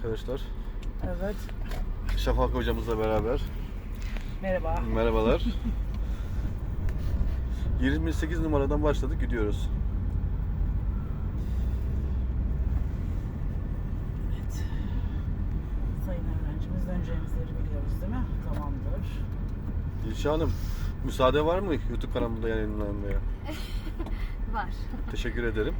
Arkadaşlar Evet. Şafak hocamızla beraber Merhaba. merhabalar. 28 numaradan başladık gidiyoruz. Evet. Sayın öğrencimiz döneceğimiz yeri biliyoruz değil mi? Tamamdır. Dilşah Hanım müsaade var mı YouTube kanalımda yayınlanmaya? Var. Teşekkür ederim.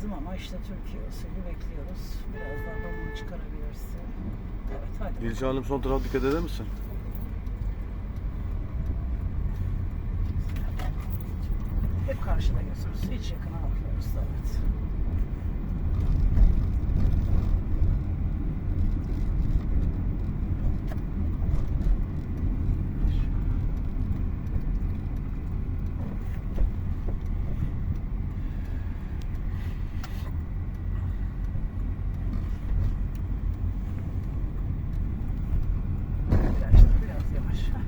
Bizim ama işte Türkiye usulü bekliyoruz. Birazdan da bunu çıkarabilirsin. Evet hadi. Dilşah Hanım son tarafa dikkat eder misin? Hep karşıda gözümüz. Hiç yakına bakmıyoruz. Evet. Biraz, biraz yavaş. Heh.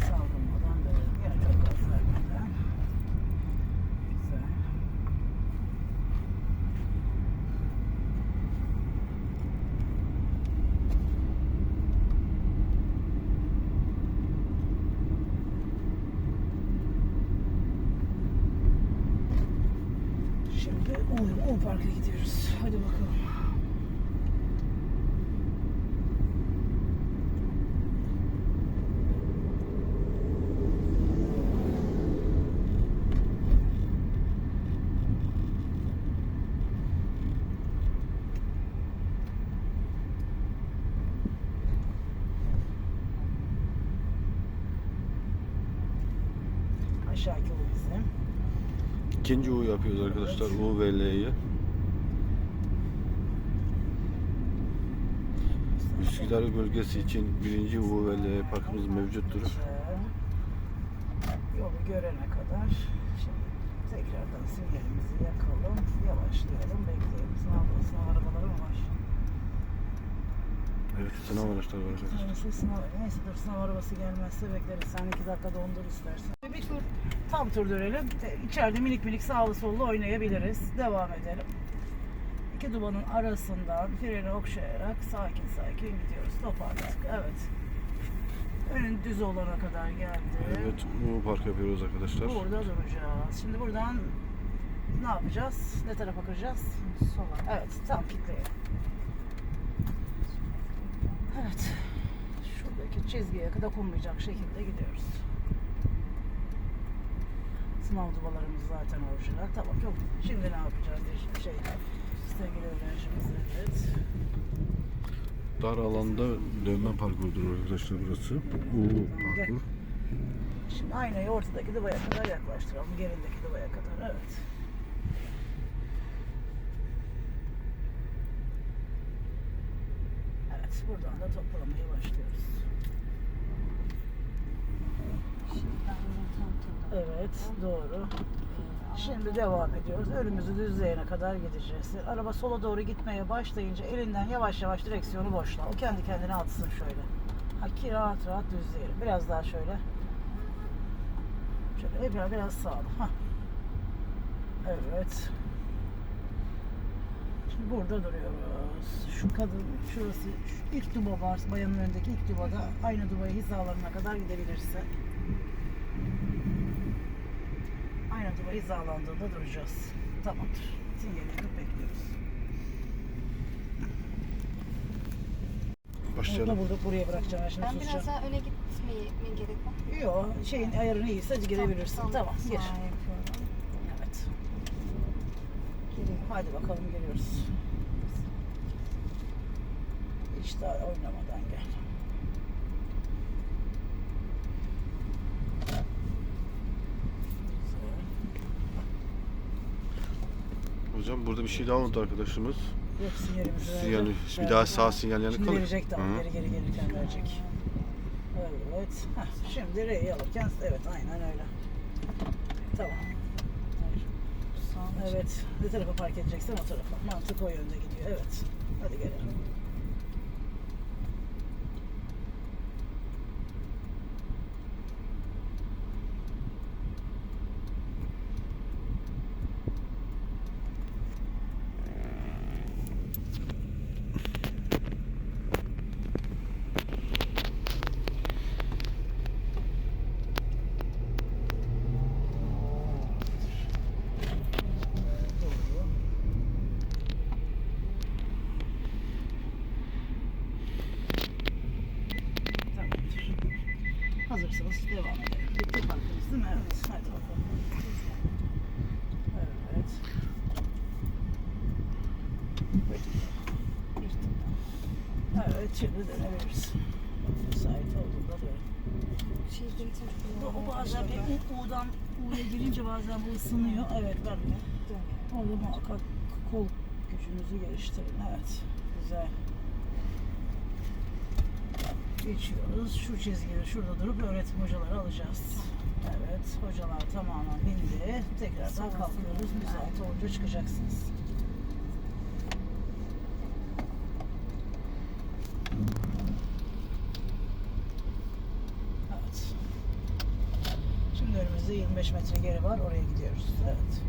Savrulmadan böyle yine çok gaz vermeden. Güzel. Şimdi U Park'a gidiyoruz. Hadi bakalım. Aşağıki U bizim. İkinci U yapıyoruz arkadaşlar. U ve L'yi. Üsküdar bölgesi için birinci U ve L parkımız mevcuttur. Yolu görene kadar şimdi tekrardan sinyalimizi yakalım. Yavaşlayalım. Bekleyelim. Sınav, sınav arabaları mı var? Evet sınav araçları var arkadaşlar. Sınav, neyse dur sınav arabası gelmezse bekleriz. Sen iki dakika dondur istersen. Bir tur tam tur dönelim. İçeride minik minik sağlı sollu oynayabiliriz. Devam edelim. İki dubanın arasından freni okşayarak sakin sakin gidiyoruz. Toparladık. Evet. Önün düz olana kadar geldi. Evet U park yapıyoruz arkadaşlar. Burada duracağız. Şimdi buradan ne yapacağız? Ne tarafa kıracağız? Sola. Evet, tam kitleyelim. Evet. Şuradaki çizgiye dokunmayacak şekilde gidiyoruz. Sınav dubalarımız zaten orijinal. Tamam çok. Şimdi ne yapacağız diye bir şey. Sevgili öğrencimiz evet. Dar alanda dönme parkurudur arkadaşlar burası. U parkur. Şimdi aynayı ortadaki dubaya kadar yaklaştıralım. Gerindeki dubaya kadar. Evet. Evet. Buradan da toplamayı başlıyoruz. Evet. Doğru. Şimdi devam ediyoruz. Önümüzü düzleyene kadar gideceğiz. Araba sola doğru gitmeye başlayınca elinden yavaş yavaş direksiyonu boşla. O kendi kendine atsın şöyle. Ha ki rahat rahat düzleyelim. Biraz daha şöyle. Şöyle biraz, biraz. Hah. Evet. Şimdi burada duruyoruz. Şu kadın, şurası, şu ilk duba var. Bayanın önündeki ilk dubada aynı dubaya hizalarına kadar gidebilirse. Duba hizalandığında duracağız. Tamamdır. Sinyali yakıp bekliyoruz. Başlayalım. burada buraya bırakacağım. Ben şimdi Ben biraz susacağım. daha öne gitmeye mi gerek var? Yok, şeyin ayarını iyiyse girebilirsin. Tamam, gir. Yapıyorum. Evet. Giriyorum. Hadi bakalım geliyoruz. Hiç daha oynamadan gel. Hocam. Burada bir şey daha unuttu arkadaşımız. Yok sinyalimizi verdi. Sinyali, bir daha sağ sinyal yanık Şimdi kalır. verecek daha Hı. geri geri gelirken verecek. Evet. Heh, şimdi R'yi alırken evet aynen öyle. Tamam. Evet. Ne tarafa park edeceksen o tarafa. Mantık o yönde gidiyor. Evet. Hadi gelelim. Doğru. Tamamdır. Hazırsınız devam edelim. Bitti parkımız değil mi? Evet. Hadi bakalım. Evet. Evet şimdi dönebiliriz. Müsait olduğunda dön. Şey gereksin. O bazen bir U'dan U'ya girince bazen bu ısınıyor. Evet de. Orada muhakkak kol gücünüzü geliştirin. Evet. Güzel. Geçiyoruz. Şu çizgide şurada durup öğretim hocaları alacağız. Evet. Hocalar tamamen bindi. Tekrardan kalkıyoruz. Müsait olunca çıkacaksınız. Evet. Şimdi önümüzde 25 metre geri var. Oraya gidiyoruz. Evet.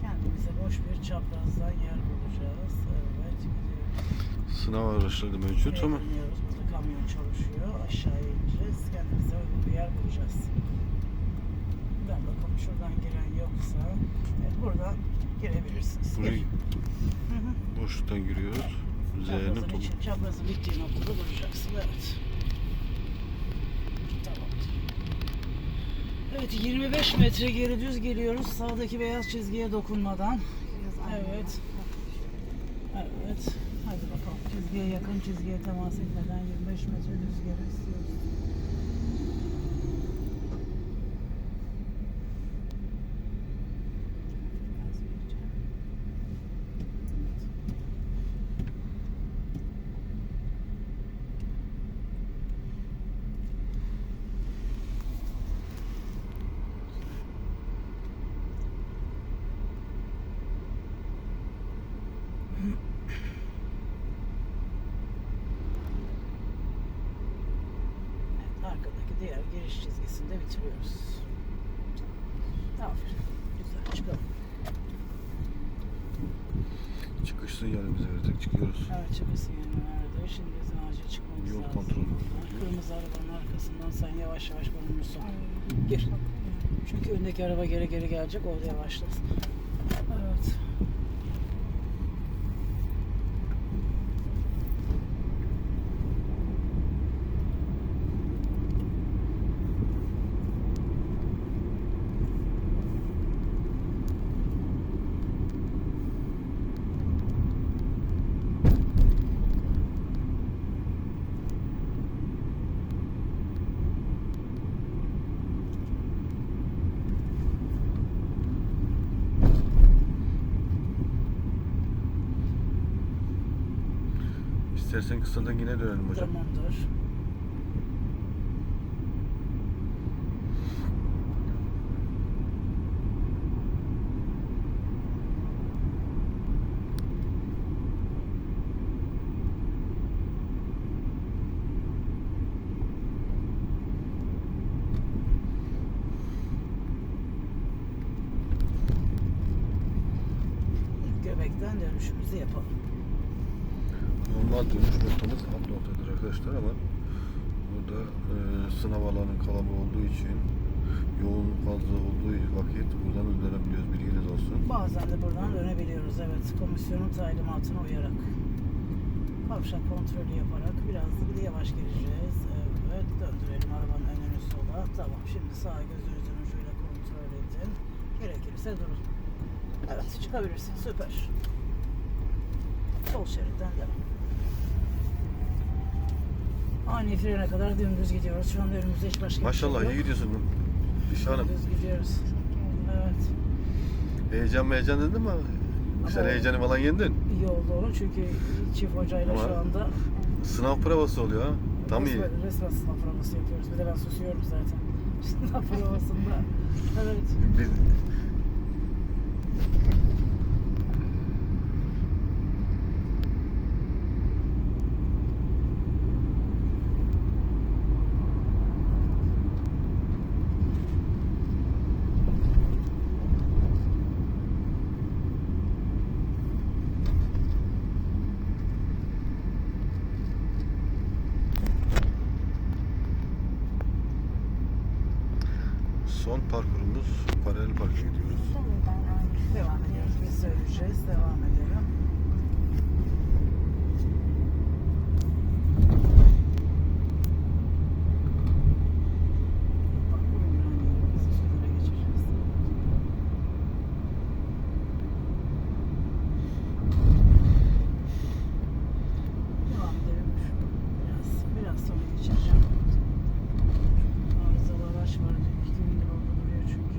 Kendimize boş bir çaprazdan yer bulacağız. Evet, gidiyoruz. Sınav araçları da mevcut ama kamyon çalışıyor. Aşağıya ineceğiz. Kendimize uygun bir yer bulacağız. Ben bakalım şuradan giren yoksa. Evet, buradan girebilirsiniz. buraya Gir. Hı hı. boşluktan giriyoruz. Çaprazın topu. için, çaprazın bittiği noktada duracaksın. Evet. Tamam. Evet 25 metre geri düz geliyoruz. Sağdaki beyaz çizgiye dokunmadan. Evet. Evet. Çizgiye yakın çizgiye temas etmeden 25 metre düz geri istiyoruz. Evet, arkadaki diğer giriş çizgisinde bitiriyoruz. Aferin. Güzel çıkalım. Çıkış sinyalimizi verdik çıkıyoruz. Evet çıkasın yani nerede? Şimdi bizim acil çıkmamız Yol lazım. kontrolü. Kırmızı arabanın arkasından sen yavaş yavaş bulunursun. Gir. Çünkü öndeki araba geri geri gelecek orada yavaşlasın. Evet. İstersen kısadan yine dönelim hocam. Tamamdır. Göbekten dönüşümüzü yapalım. Normal dönüş noktamız alt noktadır arkadaşlar ama burada e, sınav alanı kalabalık olduğu için yoğunluk fazla olduğu vakit buradan dönebiliyoruz bilginiz olsun. Bazen de buradan dönebiliyoruz evet. Komisyonun talimatına uyarak. Kavşak kontrolü yaparak biraz da yavaş gireceğiz. Evet döndürelim arabanın ön Şimdi sağ gözünüzün ucuyla kontrol edin. Gerekirse durun. Evet çıkabilirsin. Süper. Sol şeritten devam. Ani frene kadar dümdüz gidiyoruz. Şu anda önümüzde hiç başka Maşallah şey iyi gidiyorsun. Dişanım. Dümdüz gidiyoruz. Evet. Heyecan heyecan dedin mi? Sen heyecanı falan yendin. İyi oldu onu çünkü çift hocayla Ama şu anda Sınav provası oluyor ha. Tam iyi. resmen, resmen sınav provası yapıyoruz. Bir de ben susuyorum zaten. Sınav provasında. Evet. Biz, son parkurumuz paralel parka gidiyoruz. Devam ediyoruz. Biz söyleyeceğiz. Devam edelim. Bak, bugün yani biz üstüne geçeceğiz. Devam edelim. Biraz, biraz sonra geçeceğim. Arızalı araç var. İki gündür orada duruyor çünkü.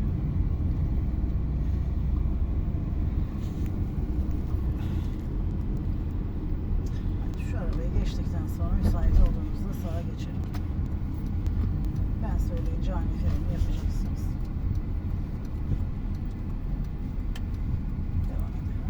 Şu arabayı geçtikten sonra müsait olduğunuzda sağa geçelim. Ben söyleyince ani freni yapacaksınız. Devam edelim.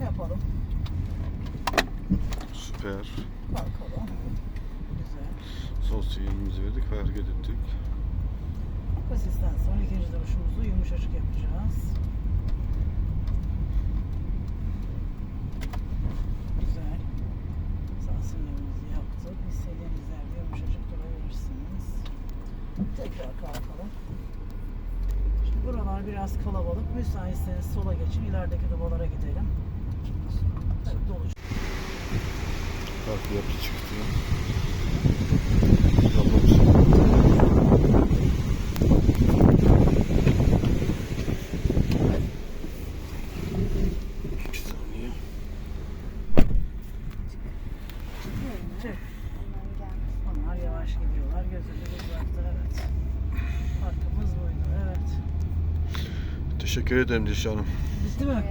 Yapalım. Süper. Kalkalım. Güzel. Son sinyalimizi verdik ve hareket ettik. Kasisten sonra ikinci duruşumuzu yumuşacık yapacağız. Güzel. Sağ sinyalimizi yaptık. İstediğiniz yerde yumuşacık durabilirsiniz. Tekrar kalkalım. Şimdi buralar biraz kalabalık. Müsaitseniz sola geçin. İlerideki dubalara gidelim. Evet, dolu. Park yaptı çıktı. Kapat. İki saniye. Çek. Ondan gelmiş. Onlar yavaş gidiyorlar. Gözümüz uzakta. Evet. Parkımız buydu. Evet. Teşekkür ederim Dişi Hanım. Bitti mi?